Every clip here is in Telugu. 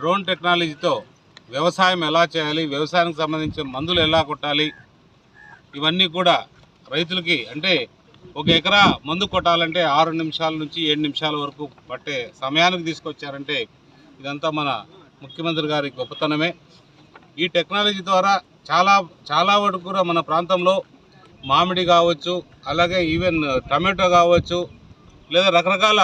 డ్రోన్ టెక్నాలజీతో వ్యవసాయం ఎలా చేయాలి వ్యవసాయానికి సంబంధించిన మందులు ఎలా కొట్టాలి ఇవన్నీ కూడా రైతులకి అంటే ఒక ఎకరా మందు కొట్టాలంటే ఆరు నిమిషాల నుంచి ఏడు నిమిషాల వరకు పట్టే సమయానికి తీసుకొచ్చారంటే ఇదంతా మన ముఖ్యమంత్రి గారి గొప్పతనమే. ఈ టెక్నాలజీ ద్వారా చాలా చాలా వరకు కూడా మన ప్రాంతంలో మామిడి కావచ్చు అలాగే ఈవెన్ టమాటో కావచ్చు లేదా రకరకాల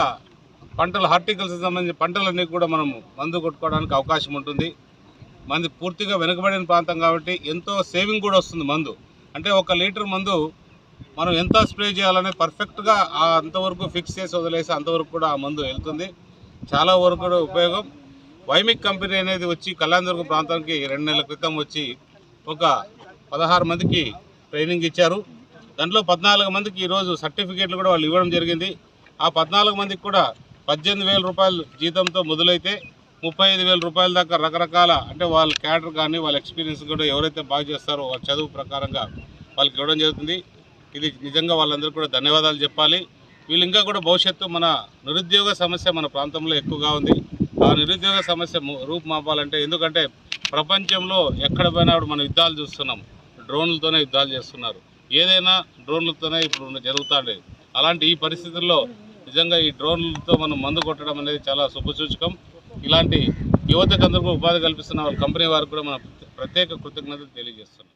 పంటలు హార్టికల్చర్ సంబంధించిన పంటలన్నీ కూడా మనం మందు కొట్టుకోవడానికి అవకాశం ఉంటుంది. మంది పూర్తిగా వెనుకబడిన ప్రాంతం కాబట్టి ఎంతో సేవింగ్ కూడా వస్తుంది మందు. అంటే ఒక లీటర్ మందు మనం ఎంత స్ప్రే చేయాలనే పర్ఫెక్ట్గా అంతవరకు ఫిక్స్ చేసి వదిలేసి అంతవరకు కూడా ఆ మందు వెళ్తుంది. చాలా వరకు కూడా ఉపయోగం. వైమిక్ కంపెనీ అనేది వచ్చి కళ్యాణదుర్గం ప్రాంతానికి రెండు నెలల క్రితం వచ్చి ఒక పదహారు మందికి ట్రైనింగ్ ఇచ్చారు. దాంట్లో పద్నాలుగు మందికి ఈరోజు సర్టిఫికేట్లు కూడా వాళ్ళు ఇవ్వడం జరిగింది. ఆ పద్నాలుగు మందికి కూడా పద్దెనిమిది వేల రూపాయలు జీతంతో మొదలైతే ముప్పై ఐదు వేల రూపాయల దాకా రకరకాల అంటే వాళ్ళ క్యాడర్ కానీ వాళ్ళ ఎక్స్పీరియన్స్ కూడా ఎవరైతే బాగా చేస్తారో వాళ్ళ చదువు ప్రకారంగా వాళ్ళకి ఇవ్వడం జరుగుతుంది. ఇది నిజంగా వాళ్ళందరికీ కూడా ధన్యవాదాలు చెప్పాలి. వీళ్ళు ఇంకా కూడా భవిష్యత్తు మన నిరుద్యోగ సమస్య మన ప్రాంతంలో ఎక్కువగా ఉంది. ఆ నిరుద్యోగ సమస్య రూపుమాపాలంటే ఎందుకంటే ప్రపంచంలో ఎక్కడ పోయినా మనం యుద్ధాలు చూస్తున్నాం. డ్రోన్లతోనే యుద్ధాలు చేస్తున్నారు. ఏదైనా డ్రోన్లతోనే ఇప్పుడు జరుగుతుంది అలాంటి ఈ పరిస్థితుల్లో నిజంగా ఈ డ్రోన్లతో మనం మందు కొట్టడం అనేది చాలా శుభసూచకం. ఇలాంటి యువతకు అందరికీ ఉపాధి కల్పిస్తున్న వాళ్ళ కంపెనీ వారికి కూడా మనం ప్రత్యేక కృతజ్ఞతలు తెలియజేస్తున్నాం.